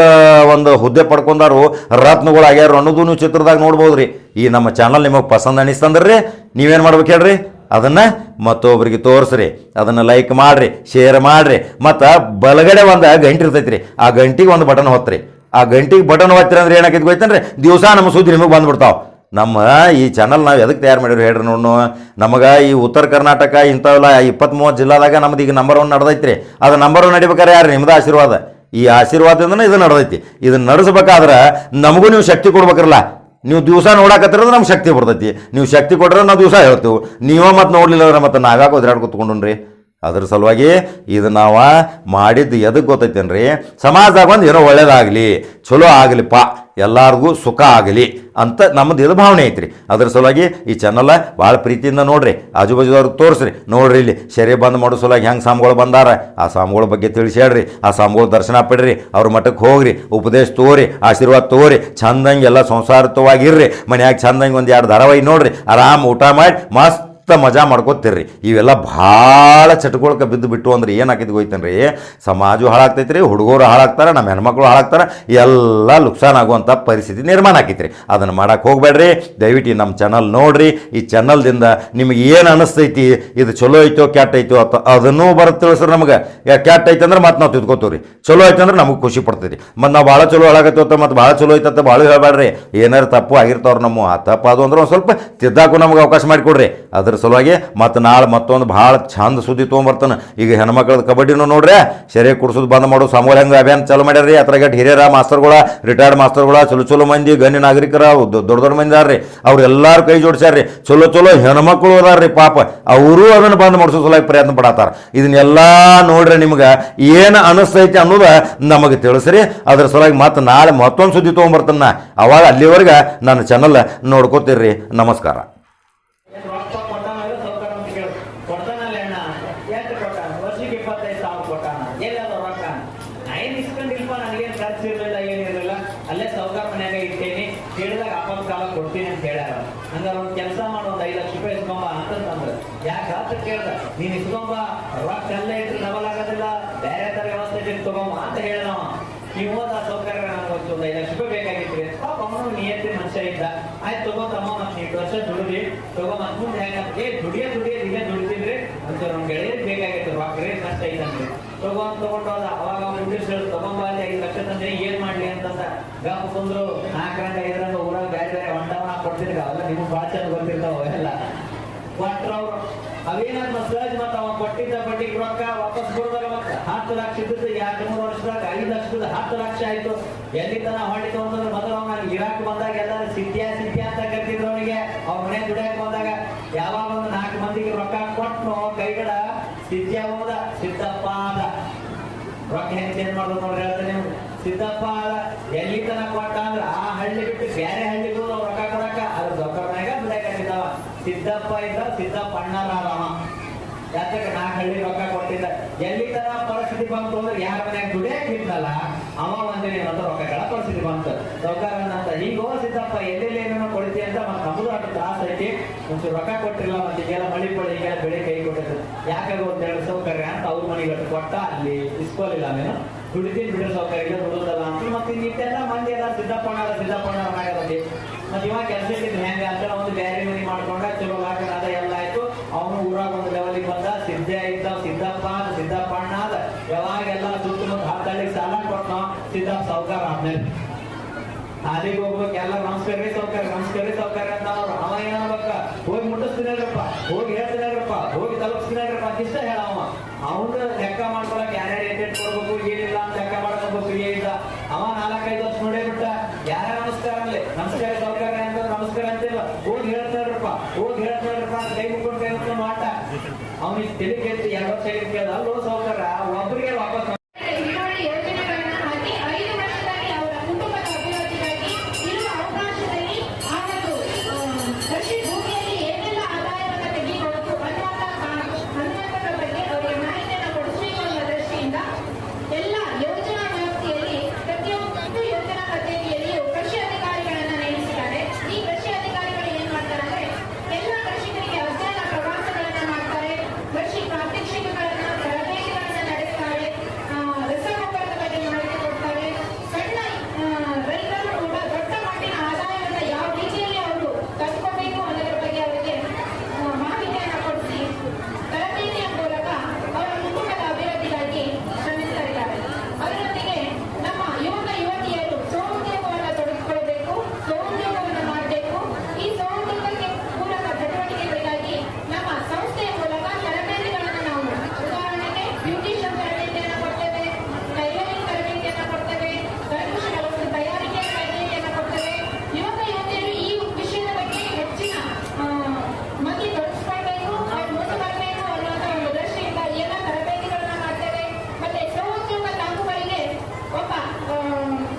ಒಂದು ಹುದ್ದೆ ಪಡ್ಕೊಂಡಾರು ರತ್ನಗಳು ಆಗ್ಯಾರ ಅನ್ನೋದು ನೀವು ಚಿತ್ರದಾಗ ನೋಡ್ಬೋದ್ರಿ. ಈ ನಮ್ಮ ಚಾನಲ್ ನಿಮಗೆ ಪಸಂದ್ ಅನಿಸ್ತಂದ್ರಿ. ನೀವೇನು ಮಾಡ್ಬೇಕು ಹೇಳ್ರಿ? ಅದನ್ನು ಮತ್ತೊಬ್ರಿಗೆ ತೋರಿಸ್ರಿ. ಅದನ್ನು ಲೈಕ್ ಮಾಡ್ರಿ ಶೇರ್ ಮಾಡ್ರಿ. ಮತ್ತು ಬಲಗಡೆ ಒಂದು ಗಂಟೆ ಇರ್ತೈತ್ರಿ. ಆ ಗಂಟಿಗೆ ಒಂದು ಬಟನ್ ಹೊತ್ತ್ರಿ ಆ ಗಂಟಿಗೆ ಬಟನ್ ಹೊತ್ತಿರಿ ಅಂದ್ರೆ ಏನಾಕೈತಿ ಗೊತ್ತೇನ್ರಿ? ದಿವಸ ನಮ್ಮ ಸುದ್ದಿ ನಿಮಗೆ ಬಂದ್ಬಿಡ್ತಾವೆ. ನಮ್ಮ ಈ ಚಾನಲ್ ನಾವು ಎದಕ್ಕೆ ತಯಾರು ಮಾಡಿರಿ ಹೇಳ್ರಿ ನೋಡು ನಮಗೆ ಈ ಉತ್ತರ ಕರ್ನಾಟಕ ಇಂಥವೆಲ್ಲ ಇಪ್ಪತ್ತ್ಮೂವತ್ತು ಜಿಲ್ಲಾದಾಗ ನಮ್ದು ಈಗ ನಂಬರ್ ಒನ್ ನಡೆದೈತ್ರಿ. ಅದು ನಂಬರ್ ಒನ್ ನಡಿಬೇಕಾರೆ ಯಾರು ನಿಮ್ದು ಆಶೀರ್ವಾದ. ಈ ಆಶೀರ್ವಾದದಿಂದನೇ ಇದು ನಡೆದೈತಿ. ಇದನ್ನ ನಡೆಸ್ಬೇಕಾದ್ರೆ ನಮಗೂ ನೀವು ಶಕ್ತಿ ಕೊಡ್ಬೇಕ್ರಲ್ಲ. ನೀವು ದಿವಸ ನೋಡಕತ್ತಿರೋದು ನಮ್ಗೆ ಶಕ್ತಿ ಬರ್ತೈತಿ. ನೀವು ಶಕ್ತಿ ಕೊಟ್ಟರೆ ನಾವು ದಿವಸ ಹೇಳ್ತೀವಿ. ನೀವೇ ಮತ್ತೆ ನೋಡಲಿಲ್ಲ ಅಂದ್ರೆ ಮತ್ತೆ ನಾವ್ಯಾಕೆ ಒದ್ರಾಡ್ ಅದ್ರ ಸಲುವಾಗಿ ಇದು ನಾವು ಮಾಡಿದ್ದು ಎದಕ್ಕೆ ಗೊತ್ತೈತೇನ್ರಿ? ಸಮಾಜದಾಗ ಒಂದು ಏನೋ ಒಳ್ಳೇದಾಗಲಿ, ಚಲೋ ಆಗಲಿಪ್ಪ, ಎಲ್ಲಾರ್ಗೂ ಸುಖ ಆಗಲಿ ಅಂತ ನಮ್ಮದು ಇದು ಭಾವನೆ ಐತ್ರಿ. ಅದ್ರ ಸಲುವಾಗಿ ಈ ಚಾನಲ್ ಭಾಳ ಪ್ರೀತಿಯಿಂದ ನೋಡ್ರಿ ಆಜು ತೋರಿಸ್ರಿ. ನೋಡ್ರಿ ಇಲ್ಲಿ ಶರೀರ ಬಂದ್ ಮಾಡೋ ಸಲುವಾಗಿ ಹೆಂಗೆ ಸಾಮ್ಗಳು ಬಂದಾರ. ಆ ಸಾಮ್ಗಳ ಬಗ್ಗೆ ತಿಳಿಸಿ ಹೇಳ್ರಿ ಆ ಸಾಮ್ಗಳ ದರ್ಶನ ಪಡ್ರಿ, ಅವ್ರ ಮಠಕ್ಕೆ ಹೋಗ್ರಿ, ಉಪದೇಶ ತೋರಿ, ಆಶೀರ್ವಾದ ತೋರಿ ಚಂದಂಗೆ ಎಲ್ಲ ಸಂಸಾರತ್ವವಾಗಿರ್ರಿ ಮನ್ಯಾಗ ಚಂದಂಗೆ ಒಂದು ಎರಡು ಧಾರಾವಾಹಿ ನೋಡ್ರಿ, ಆರಾಮ್ ಊಟ ಮಾಡಿ, ಮಸ್ತ್ ಮಜಾ ಮಾಡ್ಕೋತೀರಿ ಇವೆಲ್ಲ ಭಾಳ ಚಟುಕೊಳಕ್ಕೆ ಬಿದ್ದು ಬಿಟ್ಟು ಅಂದ್ರೆ ಏನಾಕೈತಿ ಹೋಯ್ತನ್ರಿ ಹಾಳಾಗ್ತೈತೆ ರೀ ಹುಡುಗರು ಹಾಳಾಗ್ತಾರೆ, ನಮ್ಮ ಹೆಣ್ಮಕ್ಳು ಹಾಳಾಗ್ತಾರೆ, ಎಲ್ಲ ಲುಕ್ಸಾನ್ ಆಗುವಂಥ ಪರಿಸ್ಥಿತಿ ನಿರ್ಮಾಣ ಆಕೈತ್ರಿ. ಅದನ್ನು ಮಾಡೋಕ್ಕೆ ಹೋಗ್ಬೇಡ್ರಿ. ದಯವಿಟ್ಟು ನಮ್ಮ ಚಾನಲ್ ನೋಡ್ರಿ. ಈ ಚಾನಲ್ದಿಂದ ನಿಮಗೆ ಏನು ಅನಿಸ್ತೈತಿ, ಇದು ಚಲೋ ಐತೋ, ಕೆಟ್ಟ ಐತೋ ಅಥ ಅದನ್ನೂ ಬರುತ್ತೆ ತಿಳಿಸ್ರಿ ನಮಗೆ. ಯಾ, ಕೆಟ್ಟ ಐತೆ ಅಂದ್ರೆ ಮತ್ತೆ ನಾವು ತಿದ್ಕೋತೀವಿ ಚಲೋ ಐತೆ ಅಂದ್ರೆ ನಮಗೆ ಖುಷಿ ಪಡ್ತೈತಿ ಮತ್ತು ನಾವು ಭಾಳ ಚಲೋ ಹಾಳಾಗತ್ತೋ ಮತ್ತು ಭಾಳ ಚಲೋ ಐತಂತ ಭಾಳ ಹೇಳಬೇಡ್ರಿ. ಏನಾರು ತಪ್ಪು ಆಗಿರ್ತಾವ್ರು ನಮ್ಮ, ಆ ತಪ್ಪು ಅದು ಅಂದ್ರೆ ಒಂದು ಸ್ವಲ್ಪ ತಿದ್ದಾಕು ನಮಗೆ ಅವಕಾಶ ಮಾಡಿಕೊಡ್ರಿ. ಅದ್ರ ಸಲುವಾಗಿ ಮತ್ತು ನಾಳೆ ಮತ್ತೊಂದು ಭಾಳ ಚಂದ ಸುದ್ದಿ ತೊಗೊಂಬರ್ತಾನೆ. ಈಗ ಹೆಣ್ಮಕ್ಳದ್ದು ಕಬಡ್ಡಿನೂ ನೋಡ್ರಿ ಶರೀರ ಕುಡ್ಸೋದು ಬಂದ್ ಮಾಡೋದು ಹೆಂಗೆ ಅಭಿಯಾನ ಚಾಲು ಮಾಡ್ಯಾರ್ರಿ? ಗಟ್ಟಿ ಹಿರಿಯರ, ಮಾಸ್ತರ್ಗಳ ರಿಟೈರ್ಡ್ ಮಾಸ್ತರ್ಗಳ, ಚಲೋ ಚಲೋ ಮಂದಿ, ಗಣ್ಯ ನಾಗರಿಕರ ದೊಡ್ಡ ದೊಡ್ಡ ಮಂದಿ ಅದಾರ್ರಿ. ಅವ್ರೆಲ್ಲಾರು ಕೈ ಜೋಡಿಸ್ಯಾರ್ರಿ. ಚಲೋ ಚಲೋ ಹೆಣ್ಮಕ್ಳು ಅದಾರ್ರಿ ಪಾಪ. ಅವರು ಅದನ್ನು ಬಂದ್ ಮಾಡಿಸೋ ಸಲುವಾಗಿ ಪ್ರಯತ್ನ ಪಡತ್ತಾರ ಇದನ್ನೆಲ್ಲ ನೋಡ್ರಿ ನಿಮ್ಗೆ ಏನು ಅನಿಸ್ತೈತಿ ಅನ್ನೋದು ನಮಗೆ ತಿಳಿಸ್ರಿ. ಅದ್ರ ಸಲುವಾಗಿ ಮತ್ತೆ ನಾಳೆ ಮತ್ತೊಂದು ಸುದ್ದಿ ತೊಗೊಂಬರ್ತಾನ ಅವಾಗ ಅಲ್ಲಿವರೆಗೆ ನನ್ನ ಚಾನಲ್ ನೋಡ್ಕೋತೀರ್ರಿ. ನಮಸ್ಕಾರ ಏನ್ ರೊಕ್ಕ ಕೊಟ್ಟಾನಲ್ಲ ಸೌಕರ್ಯ ಅಂತ ಕೇಳು ಕೊಡ್ತಾನಲ್ಲ ಅಣ್ಣ ಎಷ್ಟು ಕೊಟ್ಟಾನ ವರ್ಷಕ್ಕೆ ಇಪ್ಪತ್ತೈದು ಸಾವಿರ ಕೊಟ್ಟಾನ ಎಲ್ಲದ ರೊಕ್ಕ ಐದು ಇಸ್ಕೊಂಡಿಲ್ಪ ನನಗೇನು ಖರ್ಚು ಇರಲಿಲ್ಲ ಏನಿರಲಿಲ್ಲ ಅಲ್ಲೇ ಸೌಕರ್ಯ ಮನ್ಯಾಗ ಇಟ್ಟೇನಿ ಕೇಳಿದಾಗ ಅಪ್ಪನ ಕಾಲ ಕೊಡ್ತೀನಿ ಅಂತ ಹೇಳ್ಯಾರ ಹಂಗಾರ ಒಂದು ಕೆಲಸ ಮಾಡು ಒಂದು ಐದು ಲಕ್ಷ ರೂಪಾಯಿ ಇಸ್ಕೊಂಬ ಅಂತಂದ್ರೆ ಯಾಕೆ ಅಂತ ಕೇಳ್ದ ನೀನ್ ಇಸ್ಕೊಂಬ ರೊಕ್ಕ ಅಲ್ಲೇ ಇಟ್ಟು ಡಬಲ್ ಆಗೋದಿಲ್ಲ ಬೇರೆ ಇಟ್ಟು ತಗೊಂಬ ಅಂತ ಹೇಳ್ದವ. ನೀವು ಹೋದ ಸೌಕರ್ಯ ನನಗೆ ಒಂದು ಐದು ಲಕ್ಷ ರೂಪಾಯಿ ಬೇಕಾಗಿತ್ತು ಪಾಪ ಅವನು ನಿಯತ್ತಿ ಮನುಷ್ಯ ಇದ್ದ. ಆಯ್ತು ತಗೋತಮ್ಮ ಮತ್ತೆ ಎಂಟು ವರ್ಷ ದುಡಿದ್ರಿ ತಗೋ ಮತ್ ಮುಂದೆ ಹೆಂಗಂತ ಏ, ದುಡಿಯ ದುಡಿಯ ಇಲ್ಲೇ ದುಡಿತಿದ್ರಿ. ಅಂತ ನಮ್ಗೆ ಗೆಳೆಯರ್ ಬೇಕಾಗಿತ್ತು. ರೊಕ್ಕ ರೇಟ್ ಕಷ್ಟ ಐತಂದ್ರೆ ತಗೋ ಅಂತ ತಗೊಂಡೋದ. ಅವಾಗ ಹೇಳಿ ತಗೊಂಬ ಅಲ್ಲಿ ಐದು ಲಕ್ಷ ತಂದ್ರೆ ಏನ್ ಮಾಡ್ಲಿ ಅಂತಂದ ಗಾಪು ಕುಂದ್ರು. ನಾಲ್ಕರಂಡ ಐದರಂಗ ಊರಾಗ ಬೇರೆ ಬೇರೆ ಹೊಂಡವನ್ನ ಕೊಡ್ತಿದ್ರು. ಅವೆಲ್ಲ ನಿಮ್ಗೆ ಭಾಳ ಚಂದ ಗೊತ್ತಿರ್ತಾವ ಅವೆಲ್ಲ. ಕೊಟ್ರ ಅವ್ರು. ಅವೇನಾಗ ಮಸಾಜ್ ಮತ್ತ ಅವ ಕೊಟ್ಟಿದ್ದ ಬಡ್ಡಿಗೆ ರೊಕ್ಕ ವಾಪಸ್ ಕೊಡ್ದಾಗ ಮತ್ತೆ ಹತ್ತು ಲಕ್ಷ ಇದ್ದದ್ದು ಎರಡು ಮೂರು ವರ್ಷದಾಗ ಐದು ಲಕ್ಷದ ಹತ್ತು ಲಕ್ಷ ಆಯ್ತು. ಎಲ್ಲಿ ತನ ಹೊಡಿ ತಗೊಂಡ್ರೆ ಮೊದಲು ಅವನ ಇರಾಕ್ ಬಂದಾಗ ಎಲ್ಲಾರು ಸಿದ್ಯಾ ಸಿದ್ಯಾ ಅಂತ ಕರ್ತಿದ್ರು ಅವನಿಗೆ. ಅವ್ರ ಮನೆ ದುಡಿಯಕ್ ಬಂದಾಗ ಯಾವಾಗ ಒಂದು ನಾಲ್ಕು ಮಂದಿಗೆ ರೊಕ್ಕ ಕೊಟ್ಟು ಕೈಗಡ ಸಿದ್ಯಾ ಹೋದ, ಸಿದ್ದಪ್ಪ ಅದ ರೊಕ್ಕ ಹೆಂಗ್ ಚೇಂಜ್ ಮಾಡೋದು ನೋಡ್ರಿ ಹೇಳ್ತಾನೆ ನಿಮ್ಗೆ. ಸಿದ್ದಪ್ಪ ಆದ. ಎಲ್ಲಿ ತನ ಕೊಟ್ಟ ಅಂದ್ರೆ ಆ ಹಳ್ಳಿ ಬಿಟ್ಟು ಬೇರೆ ಹಳ್ಳಿಗೂ ರೊಕ್ಕ ಕೊಡಕ ಅದ್ರ ದುಡಿಯಕತ್ತಿದ್ದವ ಸಿದ್ದಪ್ಪ ಇದ್ದ ಸಿದ್ದಪ್ಪ ಅಣ್ಣರಾದವ ಯಾಕೆ ನಾ ಹಳ್ಳಿ ರೊಕ್ಕ ಕೊಟ್ಟಿದ್ದ. ಎಲ್ಲಿ ತರ ಪರಿಸ್ಥಿತಿ ಬಂತು ಅಂದ್ರೆ ಯಾರ ಮನ್ಯಾಗ ದುಡಿಯಕ್ ಅವ ಒಂದಿನ ಏನಂತ ರೊಕ್ಕಗಳ ಪರಿಸ್ಥಿತಿ ಬಂತು. ಸೌಕಾರ ಅಂತ ಹೀಗೋ ಸಿದ್ದಪ್ಪ, ಎಲ್ಲೆಲ್ಲಿ ಏನೋ ಕೊಡ್ತಿ ಅಂತ ಮತ್ತೆ ನಮ್ದು ಅಷ್ಟು ತ್ರಾಸ ಐತಿ. ಒಂಚೂರು ರೊಕ್ಕ ಕೊಟ್ಟಿಲ್ಲ ಮತ್ತೆ ಮಳಿ ಪಳಿ, ಈಗೆಲ್ಲ ಬೆಳೆ ಕೈ ಕೊಟ್ಟಿದ್ರು. ಯಾಕಾಗ ಒಂದ್ ಎರಡು ಸೌಕರ್ಯ ಅಂತ ಅವ್ರ ಮನೆಗೆ ಕೊಟ್ಟ, ಅಲ್ಲಿ ಇಸ್ಕೊಲಿಲ್ಲ ನೀನು. ದುಡಿತೀನಿ ಬಿಡೋ ಸೌಕರ್ಯ ದುಡಿದಲ್ಲ ಅಂತ ಮತ್ತೆ ಇಷ್ಟೆಲ್ಲ ಮಂದಿ ಎಲ್ಲ ಸಿದ್ದಪ್ಪಣ್ಣ ಸಿದ್ದಪ್ಪಣ್ಣ ಆಗತ್ತೆ ಮತ್ತೆ ಇವಾಗ ಕೆಲಸ ಇಟ್ಟಿದ್ದು ಹೆಂಗೆ ಅಂತ ಒಂದು ಬ್ಯಾರಿ ಮನಿ ಮಾಡ್ಕೊಂಡ ಚಲೋ ಲಾಕ ಅದ ಎಲ್ಲ ಆಯ್ತು. ಅವನು ಊರಾಗ ಒಂದು ಲೆವೆಲಿಗೆ ಬಂದ, ಸಿದ್ಧ ಇದ್ದ ಸಿದ್ದಪ್ಪ ಸಿದ್ದಪ್ಪ ಅಣ್ಣ ಅದ ಯಾವಾಗೆಲ್ಲ ಸುತ್ತಮುತ್ತ ಹತ್ತಳ್ಳಿಗೆ ಸಾಲ ಕೊಟ್ಟ ಸಿದ್ದಪ್ಪ ಸಾವುಕಾರ ಆದ್ಮೇಲೆ. ಅಲ್ಲಿಗೆ ಹೋಗ್ಬೇಕು, ಎಲ್ಲ ನಮಸ್ಕಾರ ಸೌಕರ್ಯ ನಮಸ್ಕಾರ ರೀ ಸೌಕರ್ಯ ಅಂತ ಅವ್ರು, ಅವ ಏನಾಗ್ಬೇಕ ಹೋಗಿ ಮುಟ್ಟಿಸ್ತೀನಲ್ರಪ್ಪ, ಹೋಗಿ ಹೇಳ್ತೀನಲ್ರಪ್ಪ, ಹೋಗಿ ತಲುಪಿಸ್ತೀನಲ್ರಪ್ಪ ಇಷ್ಟ ಹೇಳ ಅವ. ಅವನ ಲೆಕ್ಕ ಮಾಡ್ಕೊಳಕ್ ಯಾರ್ಯಾರು ಏಟೇಟ್ ಕೊಡ್ಬೇಕು, ಏನಿಲ್ಲ ಅಂತ ಲೆಕ್ಕ ಮಾಡ್ಕೋಬೇಕು ಏನಿಲ್ಲ ಅವ ನಾಲ್ಕೈದು ವರ್ಷ ನೋಡೇ ಬಿಟ್ಟ. ಯಾರ್ಯಾರ ನಮಸ್ಕಾರ ಅಲ್ಲಿ ನಮಸ್ಕಾರ ಸೌಕರ್ಯ ಅಂತ ನಮಸ್ಕಾರ ಅಂತಿಲ್ಲ ಹೋಗಿ ಹೇಳ್ತಾರಪ್ಪ ಹೋಗಿ ಹೇಳ್ತಾರಪ್ಪ ಅಂತ ಕೈ ಮುಕ್ಕೊಂಡು ಕೈ ಮುಕ್ಕೊಂಡು ಮಾಟ ಅವನಿಗೆ ತಲೆ ಕೆತ್ತಿ ಎರಡು ವರ್ಷ ಕೇಳ್ದ ಅಲ್ಲೋ ಸೌಕರ್ಯ ಒಬ್ಬರಿಗೆ ವಾಪಸ್ ಹಿನ್ನೆಲೆ ಯೋಜನೆಗಳನ್ನ ಹಾಕಿ ಐದು ವರ್ಷದಲ್ಲಿ ಅವರ ಕುಟುಂಬದ ಅಭಿವೃದ್ಧಿಗಾಗಿ ಇರುವ ಅವಕಾಶದಲ್ಲಿ ಆ ಒಂದು ಆ, ಕೃಷಿ ಭೂಮಿಯಲ್ಲಿ ಏನೆಲ್ಲ ಆದಾಯವನ್ನು ತೆಗೆದುಕೊಳ್ಳಬೇಕು ಅನ್ನುವಂಥ ಅನ್ನುವಂಥದ್ರ ಬಗ್ಗೆ ಅವರಿಗೆ ಮಾಹಿತಿಯನ್ನು ಕೊಡಿಸಬೇಕು ಅನ್ನೋ ದೃಷ್ಟಿಯಿಂದ ಎಲ್ಲ ಯೋಜನಾ ವ್ಯಾಪ್ತಿಯಲ್ಲಿ ಪ್ರತಿಯೊಂದು ಯೋಜನಾ ಪದ್ಧತಿಯಲ್ಲಿಯೂ ಕೃಷಿ ಅಧಿಕಾರಿಗಳನ್ನ ನೇಮಿಸಿದ್ದಾರೆ ಈ ಕೃಷಿ ಅಧಿಕಾರಿಗಳು ಏನ್ ಮಾಡ್ತಾರೆ ಅಂದ್ರೆ ಎಲ್ಲ ಕೃಷಿಕರಿಗೆ ಅಧ್ಯಯನ ಪ್ರವಾಸಗಳನ್ನ ಮಾಡ್ತಾರೆ ಕೃಷಿ ಪ್ರಾತ್ಯಕ್ಷಿಕೆಗಳನ್ನ ತರಬೇತಿಗಳನ್ನ ನಡೆಸ್ತಾರೆ ಆ, ರಸಗೊಬ್ಬರದ ಬಗ್ಗೆ ಮಾಹಿತಿ ಕೊಡ್ತಾರೆ ಸಣ್ಣ ಆ, ರೈತರು ಕೂಡ ದೊಡ್ಡ ಮಟ್ಟಿನ ಆದಾಯವನ್ನು ಯಾವ ರೀತಿಯಲ್ಲಿ ಅವರು ಕಟ್ಕೋಬೇಕು ಅನ್ನೋದ್ರ ಬಗ್ಗೆ ಅವರಿಗೆ ಆ, ಮಾಹಿತಿಯನ್ನು ಕೊಡಿಸಿ ತರಬೇತಿಯ ಮೂಲಕ ಅವರ ಕುಟುಂಬದ ಅಭಿವೃದ್ಧಿಗಾಗಿ ಶ್ರಮಿಸ್ತಾ ಇದ್ದಾರೆ ಅದರೊಂದಿಗೆ ನಮ್ಮ ಯುವಕ ಯುವತಿಯರು ಸ್ವಉದ್ಯೋಗವನ್ನು ತೊಡಗಿಸಿಕೊಳ್ಬೇಕು ಸ್ವಉದ್ಯೋಗವನ್ನು ಮಾಡಬೇಕು ಈ ಸ್ವಉದ್ಯೋಗಕ್ಕೆ ಪೂರಕ ಚಟುವಟಿಕೆಗಳಿಗಾಗಿ ನಮ್ಮ ಸಂಸ್ಥೆಯ ಮೂಲಕ ತರಬೇತಿಗಳನ್ನು ನಾವು ಉದಾಹರಣೆಗೆ ಬ್ಯೂಟಿಷಿಯನ್ ತರಬೇತಿಯನ್ನು ಕೊಡ್ತೇವೆ ಟೈಲರಿಂಗ್ ತರಬೇತಿಯನ್ನು ಕೊಡ್ತೇವೆ ಕರಕುಶಲ ವಸ್ತು ತಯಾರಿಕೆ ತರಬೇತಿಯನ್ನು ಕೊಡ್ತೇವೆ ಯುವಕ ಯುವತಿಯರು ಈ ವಿಷಯದ ಬಗ್ಗೆ ಹೆಚ್ಚಿನ ಆ, ಮಂದಿ ತೊಡಗಿಸ್ಕೊಳ್ಬೇಕು ಅವ್ರು ಮುಂದೆ ಬರಬೇಕು ಅನ್ನುವಂಥ ಒಂದು ದೃಷ್ಟಿಯಿಂದ ಈ ಎಲ್ಲ ತರಬೇತಿಗಳನ್ನ ಮಾಡ್ತೇವೆ ಮತ್ತೆ ಸ್ವಉದ್ಯೋಗ ತಾಂಗುಗಳಿಗೆ ಒಬ್ಬ ಆ,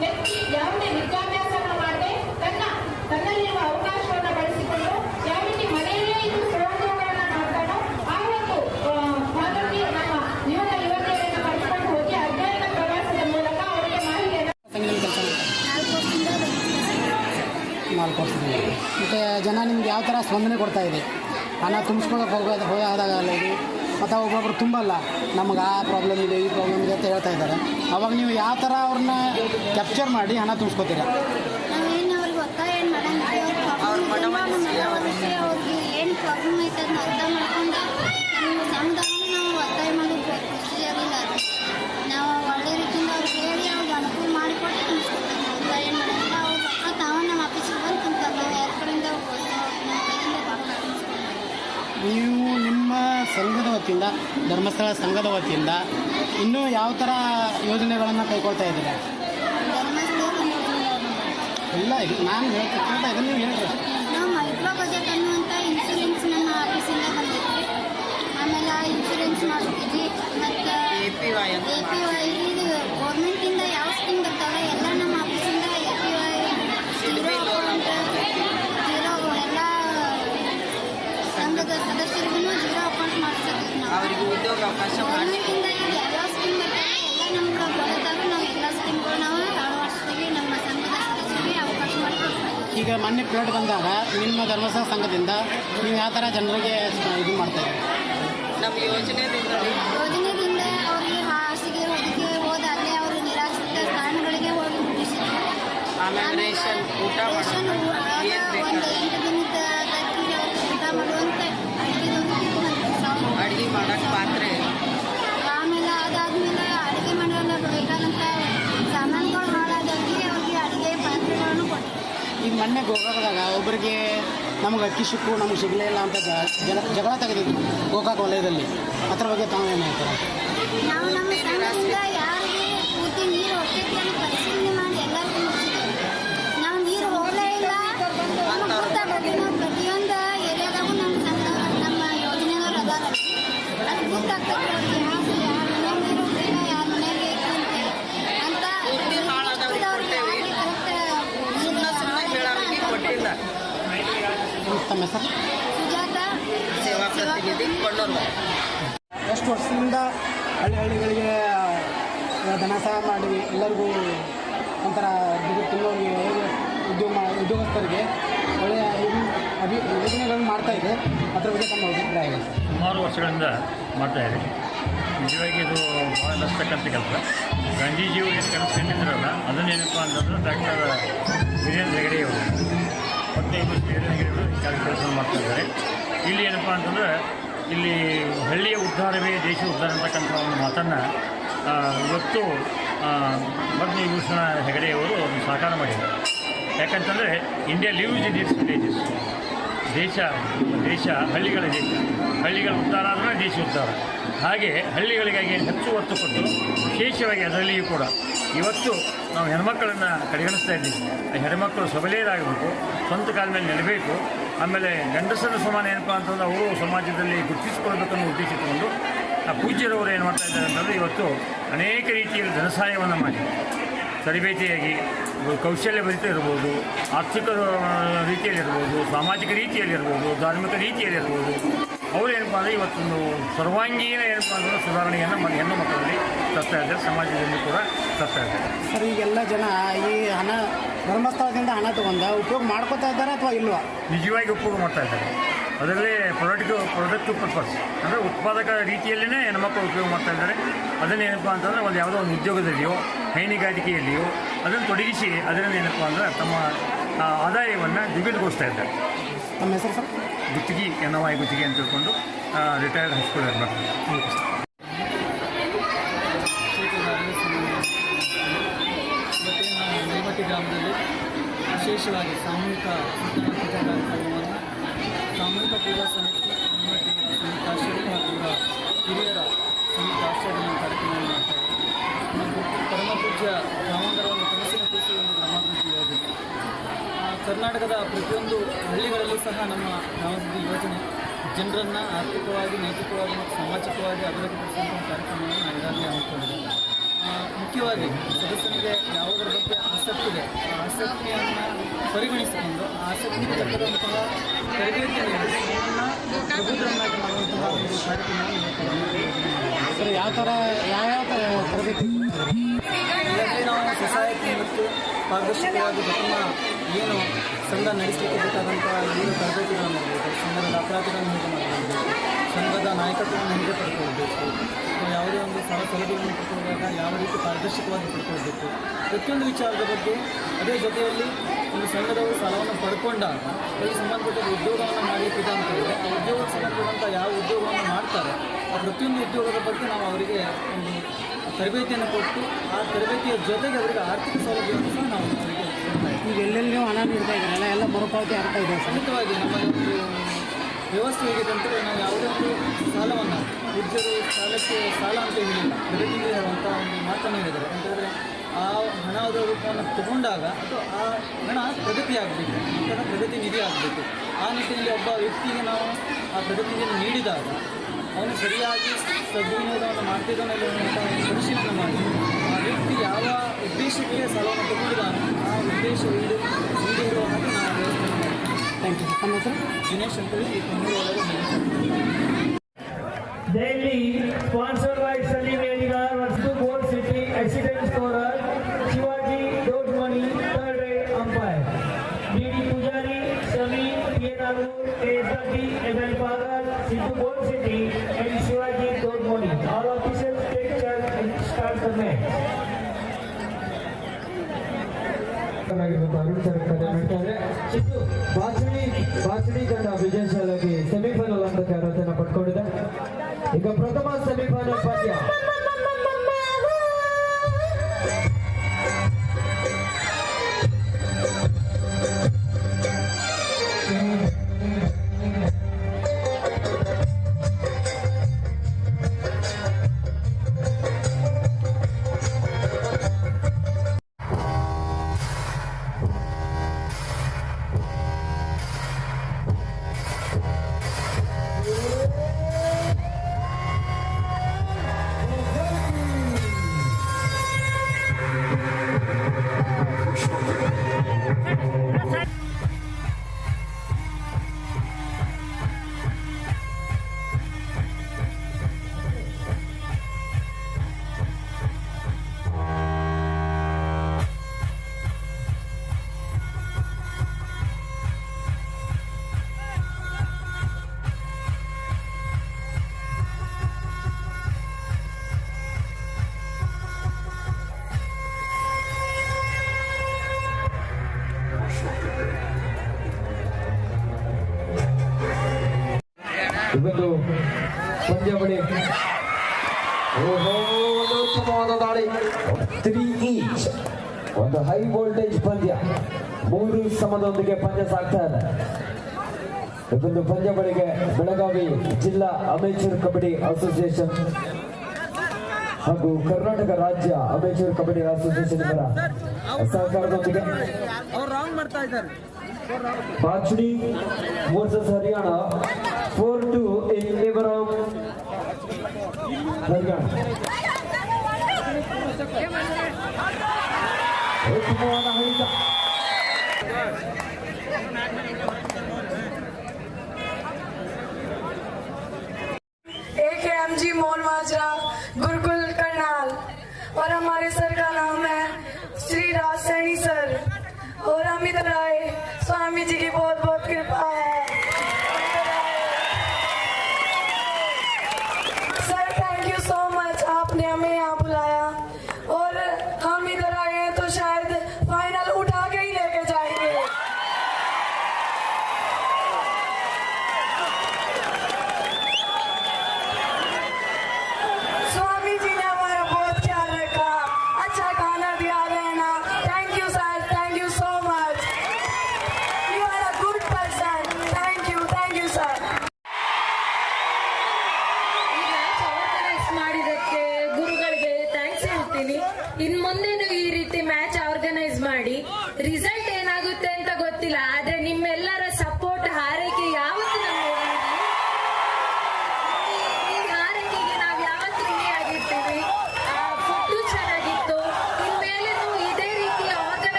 ವ್ಯಕ್ತಿ ಯಾವುದೇ ವಿದ್ಯಾಭ್ಯಾಸವನ್ನು ಮಾಡದೆ ತನ್ನ ತನ್ನಲ್ಲಿರುವ ಅವಕಾಶವನ್ನು ಬಳಸಿಕೊಂಡು ಯಾವ ರೀತಿ ಮನೆಯಲ್ಲೇ ಇದ್ದು ಸ್ವಉದ್ಯೋಗವನ್ನು ಮಾಡ್ತಾನೋ ಆ ಒಂದು ಆ, ಭಾಗಕ್ಕೆ ನಮ್ಮ ಯುವಕ ಯುವತಿಯರನ್ನು ಕರೆದುಕೊಂಡು ಹೋಗಿ ಅಧ್ಯಯನ ಪ್ರವಾಸದ ಮೂಲಕ ಅವರಿಗೆ ಮಾಹಿತಿಯನ್ನು ಸಂಘದಲ್ಲಿ ಕೆಲಸ ನಾಲ್ಕು ವರ್ಷದಿಂದ ಮತ್ತು ಜನ ನಿಮ್ಗೆ ಯಾವ ಥರ ಸ್ಪಂದನೆ ಕೊಡ್ತಾ ಇದೆ. ಹಣ ತುಂಬಿಸ್ಕೊಳಕ್ಕೆ ಹೋಗೋದು ಹೋದಾಗಲ್ಲ ಇದು. ಮತ್ತು ಒಬ್ಬೊಬ್ರು ತುಂಬಲ್ಲ. ನಮ್ಗೆ ಆ ಪ್ರಾಬ್ಲಮ್ ಇದೆ ಈ ಪ್ರಾಬ್ಲಮ್ ಇದೆ ಅಂತ ಹೇಳ್ತಾ ಇದ್ದಾರೆ. ಅವಾಗ ನೀವು ಯಾವ ಥರ ಅವ್ರನ್ನ ಕ್ಯಾಪ್ಚರ್ ಮಾಡಿ ಹಣ ತುಂಬಿಸ್ಕೋತೀರಾ? ನಾವು ನಿಮ್ಮ ಸಂಘದ ವತಿಯಿಂದ ಧರ್ಮಸ್ಥಳ ಸಂಘದ ವತಿಯಿಂದ ಇನ್ನೂ ಯಾವ ಥರ ಯೋಜನೆಗಳನ್ನು ಕೈಗೊಳ್ತಾ ಇದ್ದೀರಾ? ಇಲ್ಲ ನಾನು ಹೇಳ್ತಾ ಇದನ್ನು ನೀವು ಹೇಳ್ರಿ. ನಾವು ಮೈಕ್ರೋ ಬಜೆಟ್ ಅನ್ನುವಂಥ ಇನ್ಶೂರೆನ್ಸ್ ನಮ್ಮ ಆಫೀಸಿಂದ ಬಂದೈತಿ ಆಮೇಲೆ ಆ ಇನ್ಶೂರೆನ್ಸ್ ಮಾಡಿಸ್ತೀವಿ ಮತ್ತು ಎ ಪಿ ವೈ ಇದು ಗೌರ್ಮೆಂಟಿಂದ ಪೀರಿಯಡ್ ಬಂದಾಗ ನಿಮ್ಮ ಧರ್ಮಸ್ಥಳ ಸಂಘದಿಂದ ನೀವು ಯಾವ ಥರ ಜನರಿಗೆ ಇದು ಮಾಡ್ತಾ ಇದ್ದೀರಿ? ನಮ್ಮ ಯೋಜನೆದಿಂದ ಯೋಜನೆಯಿಂದ ಅವರಿಗೆ ಹಾಸಿಗೆ ಹೊದಿಕೆ ಹೋದ ಅಲ್ಲೇ ಅವರು ನಿರಾಶ್ರಿತ ಸ್ಥಾನಗಳಿಗೆ ಹೋಗಿ ಮುಟ್ಟಿಸಿದ್ರು ಆಮೇಲೆ ರೇಷನ್ ಊಟ ಒಂದು ಮೊನ್ನೆ ಗೋಕಾಕದಾಗ ಒಬ್ಬರಿಗೆ ನಮಗೆ ಅಕ್ಕಿ ಸಿಕ್ಕು ನಮಗೆ ಸಿಗಲೇ ಇಲ್ಲ ಅಂತ ಜನ ಜಗಳ ತೆಗೆದಿದ್ರು ಗೋಕಾಕ ವಲಯದಲ್ಲಿ. ಅದರ ಬಗ್ಗೆ ತಾವೇನು ಹೇಳ್ತಾರೆ? ಹೆಸರು? ಸೇವಾ ಪ್ರತಿನಿಧಿ ಕೊಂಡೋರು ಎಷ್ಟು ವರ್ಷದಿಂದ ಹಳ್ಳಿ ಹಳ್ಳಿಗಳಿಗೆ ಧನ ಸಹಾಯ ಮಾಡಿ ಎಲ್ಲರಿಗೂ ಒಂಥರ ದುಡ್ಡು ತಿನ್ನೋರಿಗೆ ಉದ್ಯೋಗ ಉದ್ಯೋಗಸ್ಥರಿಗೆ ಒಳ್ಳೆಯ ಅಭಿ ಯೋಜನೆಗಳನ್ನು ಮಾಡ್ತಾ ಇದೆ. ಅದರ ಬಗ್ಗೆ ತಮ್ಮ ಅಭಿಪ್ರಾಯ ಸುಮಾರು ವರ್ಷಗಳಿಂದ ಮಾಡ್ತಾ ಇದೆ. ನಿಜವಾಗಿ ಇದು ಭಾಳ ನಷ್ಟಕ್ಕಂತ ಕೆಲಸ. ಗಾಂಧೀಜಿಯವರು ಏನು ಕೆಲಸ ಕಂಡಿದ್ರಲ್ಲ ಅದನ್ನೇನಪ್ಪ ಅಂತಂದ್ರೆ ಡಾಕ್ಟರ್ ವೀರೇಂದ್ರ ಹೆಗಡೆಯವರು ಮತ್ತು ಇವರು ಕ್ಯಾಲ್ಕುಲೇಷನ್ ಮಾಡ್ತಾ ಇದ್ದಾರೆ. ಇಲ್ಲಿ ಏನಪ್ಪ ಅಂತಂದ್ರೆ, ಇಲ್ಲಿ ಹಳ್ಳಿಯ ಉದ್ಧಾರವೇ ದೇಶ ಉದ್ಧಾರ ಅಂತಕ್ಕಂಥ ಒಂದು ಮಾತನ್ನು ಇವತ್ತು ಇವತ್ತು ಭೂಷಣ ಹೆಗಡೆಯವರು ಅದನ್ನು ಸಾಕಾರ ಮಾಡಿದ್ದಾರೆ. ಯಾಕಂತಂದರೆ India lives in its villages ದೇಶ ದೇಶ, ಹಳ್ಳಿಗಳ ದೇಶ. ಹಳ್ಳಿಗಳ ಉದ್ಧಾರ ಆದರೆ ದೇಶ ಉದ್ಧಾರ. ಹಾಗೆ ಹಳ್ಳಿಗಳಿಗಾಗಿ ಹೆಚ್ಚು ಒತ್ತು ಕೊಟ್ಟು, ವಿಶೇಷವಾಗಿ ಅದರಲ್ಲಿಯೂ ಕೂಡ ಇವತ್ತು ನಾವು ಹೆಣ್ಮಕ್ಕಳನ್ನು ಕಡೆಗಣಿಸ್ತಾ ಇದ್ದೀವಿ. ಆ ಹೆಣ್ಮಕ್ಕಳು ಸಬಲೇರಾಗಬೇಕು ಸ್ವಂತ ಕಾಲ ಮೇಲೆ ನಿಲ್ಲಬೇಕು ಆಮೇಲೆ ಗಂಡಸರ ಸಮಾನ ಏನಪ್ಪ ಅಂತಂದ್ರೆ ಅವರು ಸಮಾಜದಲ್ಲಿ ಗುರುತಿಸಿಕೊಳ್ಬೇಕನ್ನೋ ಉದ್ದೇಶ ಇಟ್ಟುಕೊಂಡು ಆ ಪೂಜ್ಯರವರು ಏನು ಮಾಡ್ತಾ ಇದ್ದಾರೆ ಅಂತಂದರೆ ಇವತ್ತು ಅನೇಕ ರೀತಿಯಲ್ಲಿ ಧನಸಹಾಯವನ್ನು ಮಾಡಿ ತರಬೇತಿಯಾಗಿ ಕೌಶಲ್ಯ ಭರಿತ ಇರ್ಬೋದು, ಆರ್ಥಿಕ ರೀತಿಯಲ್ಲಿರ್ಬೋದು, ಸಾಮಾಜಿಕ ರೀತಿಯಲ್ಲಿರ್ಬೋದು, ಧಾರ್ಮಿಕ ರೀತಿಯಲ್ಲಿರ್ಬೋದು. ಅವರು ಏನಪ್ಪ ಅಂದರೆ ಇವತ್ತೊಂದು ಸರ್ವಾಂಗೀಣ ಏನಪ್ಪ ಅಂದರೆ ಸುಧಾರಣೆಯನ್ನು ಮನೆ ಹೆಣ್ಣು ಮಕ್ಕಳಲ್ಲಿ ತರ್ತಾ ಇದ್ದಾರೆ. ಸಮಾಜದಲ್ಲಿ ಕೂಡ ತರ್ತಾ ಇದ್ದಾರೆ. ಸರ್ ಈಗೆಲ್ಲ ಜನ ಈ ಹಣ ಧರ್ಮಸ್ಥಳದಿಂದ ಹಣ ತಗೊಂಡ ಉಪಯೋಗ ಮಾಡ್ಕೋತಾ ಇದ್ದಾರೆ ಅಥವಾ ಇಲ್ವಾ? ನಿಜವಾಗಿ ಉಪಯೋಗ ಮಾಡ್ತಾ ಇದ್ದಾರೆ. ಅದರಲ್ಲಿ ಪ್ರೊಡಕ್ಟ್ ಪ್ರೊಡಕ್ಟಿವ್ ಪರ್ಪಸ್ ಅಂದರೆ ಉತ್ಪಾದಕ ರೀತಿಯಲ್ಲೇ ಹೆಣ್ಮಕ್ಳು ಉಪಯೋಗ ಮಾಡ್ತಾ ಇದ್ದಾರೆ. ಅದನ್ನೇನಪ್ಪ ಅಂತಂದರೆ ಒಂದು ಯಾವುದೋ ಒಂದು ಉದ್ಯೋಗದಲ್ಲಿಯೋ ಹೈನುಗಾರಿಕೆಯಲ್ಲಿಯೋ ಅದನ್ನು ತೊಡಗಿಸಿ ಅದರಿಂದ ಏನಪ್ಪ ಅಂದರೆ ತಮ್ಮ ಆದಾಯವನ್ನು ದ್ವಿಗುಣಗೊಳಿಸ್ತಾ ಇದ್ದಾರೆ. ತಮ್ಮ ಹೆಸರು ಸರ್? ಗುತ್ತಿಗೆ, ಎನ್ ಐ ಗುತ್ತಿಗೆ ಅಂತ ತಿಳ್ಕೊಂಡು ರಿಟೈರ್ಡ್ ಹೈಸ್ಕೂಲ್ ಇರಬೇಕು ಸರ್ ಗ್ರಾಮದಲ್ಲಿ ವಿಶೇಷವಾಗಿ ಸಾಮೂಹಿಕ ಕಾರ್ಯಕ್ರಮವನ್ನು ಸಾಮೂಹಿಕ ಪೂಜಾ ಸಮಿತಿ ಹಿರಿಯರ ಸಂಯುಕ್ತ ಆಶ್ರಯದ ಕಾರ್ಯಕ್ರಮವನ್ನು ಮಾಡ್ತಾ ಇದ್ದಾರೆ ನಮ್ಮ ಪರಮ ಪೂಜ್ಯ ಗ್ರಾಮಾಂತರವನ್ನು ಕನಸಿನ ಕೂಸು ಒಂದು ಗ್ರಾಮಾಭಿವೃದ್ಧಿ ಯೋಜನೆ ಆ, ಕರ್ನಾಟಕದ ಪ್ರತಿಯೊಂದು ಹಳ್ಳಿಗಳಲ್ಲೂ ಸಹ ನಮ್ಮ ಗ್ರಾಮಾಭಿವೃದ್ಧಿ ಯೋಜನೆ ಜನರನ್ನು ಆರ್ಥಿಕವಾಗಿ ನೈತಿಕವಾಗಿ ಮತ್ತು ಸಾಮಾಜಿಕವಾಗಿ ಅಭಿವೃದ್ಧಿಪಡಿಸುವಂಥ ಕಾರ್ಯಕ್ರಮವನ್ನು ನಾವು ಈಗಾಗಲೇ ಹಮ್ಮಿಕೊಂಡಿದ್ದೇವೆ. ಮುಖ್ಯವಾಗಿ ಸದಸ್ಯನಿಗೆ ಯಾವುದರ ಬಗ್ಗೆ ಆಸಕ್ತಿ ಇದೆ ಆ ಆಸಕ್ತಿಯನ್ನು ಪರಿಗಣಿಸಿಕೊಂಡು ಆಸಕ್ತಿ ಆಸಕ್ತಿಗೆ ತಕ್ಕಂತಹ ತರಬೇತಿಯನ್ನು ಮಾಡುವಂತಹ ಒಂದು ಕಾರ್ಯಕ್ರಮವನ್ನು ಯಾವ ಥರ ಯಾವ್ಯಾವ ಥರ ತರಬೇತಿ? ನಾವು ಸೊಸೈಟಿ ಮತ್ತು ಪಾರದರ್ಶಕವಾಗಿ ಪ್ರಥಮ ಏನು ಸಂಘ ನಡೆಸಲಿಕ್ಕೆ ಬೇಕಾದಂಥ ಏನು ತರಬೇತಿಗಳನ್ನು ಮಾಡಬೇಕು ಸಂಘದ ಅಪರಾಧಗಳನ್ನು ಹೇಗೆ ಮಾಡಬೇಕು ಸಂಘದ ನಾಯಕತ್ವವನ್ನು ಹೇಗೆ ಪಡ್ಕೊಳ್ಬೇಕು ಯಾವುದೇ ಒಂದು ಸಲ ಸೌಲಭ್ಯಗಳನ್ನು ಪಡ್ಕೊಳ್ಬೇಕು ಯಾವ ರೀತಿ ಪಾರದರ್ಶಕವಾಗಿ ಪಡ್ಕೊಳ್ಬೇಕು, ಪ್ರತಿಯೊಂದು ವಿಚಾರದ ಬಗ್ಗೆ ಅದೇ ಜೊತೆಯಲ್ಲಿ ಒಂದು ಸಂಘದವರು ಸಾಲವನ್ನು ಪಡ್ಕೊಂಡಾಗ ಅದಕ್ಕೆ ಸಂಬಂಧಪಟ್ಟ ಉದ್ಯೋಗವನ್ನು ಮಾಡಲಿಕ್ಕಿದೆ ಅಂತ ಹೇಳಿದ್ರೆ, ಆ ಉದ್ಯೋಗಕ್ಕೆ ಸಂಬಂಧಪಟ್ಟಂಥ ಯಾವ ಉದ್ಯೋಗವನ್ನು ಮಾಡ್ತಾರೆ, ಆ ಪ್ರತಿಯೊಂದು ಉದ್ಯೋಗದ ಬಗ್ಗೆ ನಾವು ಅವರಿಗೆ ಒಂದು ತರಬೇತಿಯನ್ನು ಕೊಟ್ಟು, ಆ ತರಬೇತಿಯ ಜೊತೆಗೆ ಅವರಿಗೆ ಆರ್ಥಿಕ ಸೌಲಭ್ಯವನ್ನು ಸಹ ನಾವು ಅವರಿಗೆ ಕೊಡ್ತಾ ಇದ್ದೀವಿ ಈಗ ಎಲ್ಲೆಲ್ಲಿ ನೀವು ಹಣ ನೀಡ್ತಾ ಇದ್ದೀರಲ್ಲ, ಎಲ್ಲ ಮರುಪಾವತಿ ಆಗ್ತಾ ಇದೆ ಖಂಡಿತವಾಗಿ ನಮ್ಮ ಒಂದು ವ್ಯವಸ್ಥೆ ಹೇಗಿದೆ ಅಂತಂದರೆ ನಾವು ಯಾವುದೇ ಒಂದು ಸಾಲವನ್ನು, ಉದ್ಯೋಗ ಸಾಲಕ್ಕೆ ಸಾಲ ಅಂತ ಹೇಳಿಲ್ಲ ಬೆಳಗ್ಗೆ ಅಂತ ಒಂದು ಮಾತನ್ನು ಹೇಳಿದರೆ ಅಂತಂದರೆ ಆ ಹಣದ ರೂಪವನ್ನು ತಗೊಂಡಾಗ ಅಥವಾ ಆ ಹಣ ಪ್ರಗತಿ ಆಗಬೇಕು ನಂತರ ಪ್ರಗತಿ ನಿಧಿ ಆಗಬೇಕು. ಆ ನಿಟ್ಟಿನಲ್ಲಿ ಒಬ್ಬ ವ್ಯಕ್ತಿಗೆ ನಾವು ಆ ಪ್ರಗತಿ ನಿಧಿಯನ್ನು ನೀಡಿದಾಗ ಅವನು ಸರಿಯಾಗಿ ಸದ್ವಿನಿಯೋಗವನ್ನು ಮಾಡ್ತಿದ್ದಾನೆ ಪರಿಶೀಲನೆ ಮಾಡಿ ಆ ವ್ಯಕ್ತಿ ಯಾವ ಉದ್ದೇಶಕ್ಕೆ ಸಾಲವನ್ನು ತಗೊಂಡಿದ್ದಾನೆ ಉದ್ದೇಶ ಈಡು ಈಡೇರುವ ಹಾಗೆ ನಾವು ವ್ಯವಸ್ಥೆ ಮಾಡ್ತೀವಿ ಥ್ಯಾಂಕ್ ಯು ನಮ್ಮ ಹೆಸರು ದಿನೇಶ್ ಅಂತೇಳಿ ಈ ತೊಂದರೆ Daily, sponsored by Sunny Vedigar, Vastu Gold City, Accident Scorer, Shivaji, Dodmani, third rate umpire. D.D. Pujari, Sami, Pianaru, ASRT, Evan Pagar, Sidhu Gold City, and Shivaji, Dodmani. All officials take charge and start the match. Arun sir ಕರೆ ಮಾಡ್ತಾರೆ ಸಿದ್ದು ಬಾಚಣಿ ಬಾಚಣಿ ತಂಡ ವಿಜಯಶಾಲಿ ಸೆಮಿಫೈನಲ್ ಹಂತಕ್ಕೆ ಅರ್ಹತೆಯನ್ನು ಪಡ್ಕೊಂಡಿದೆ ಈಗ ಇವತ್ತು ಪಂದ್ಯಾವಳಿ. ಓಹೋ ಒಂದು ಉತ್ತಮವಾದ ದಾಳಿ. ತ್ರೀ ಈಚ್ ಒಂದು ಹೈ ವೋಲ್ಟೇಜ್ ಪಂದ್ಯ. ಮೂರು ಸಮದೊಂದಿಗೆ ಪಂದ್ಯ ಸಾಗ್ತಾ ಇದೆ. ಇದೊಂದು ಪಂದ್ಯಾವಳಿಗೆ ಬೆಳಗಾವಿ ಜಿಲ್ಲಾ ಅಮೇಚೂರ್ ಕಬಡ್ಡಿ ಅಸೋಸಿಯೇಷನ್ ಹಾಗೂ ಕರ್ನಾಟಕ ರಾಜ್ಯ ಅಮೇಚೂರ್ ಕಬಡ್ಡಿ ಅಸೋಸಿಯೇಷನ್ ಇವರ ಸಹಕಾರದೊಂದಿಗೆ मरता इधर। Versus Haryana four two in favour of Haryana Majra Gurukul Karnal और हमारे सर का नाम है श्री राज सैनी सर। अमित राय स्वामी जी की बहुत बहुत कृपा।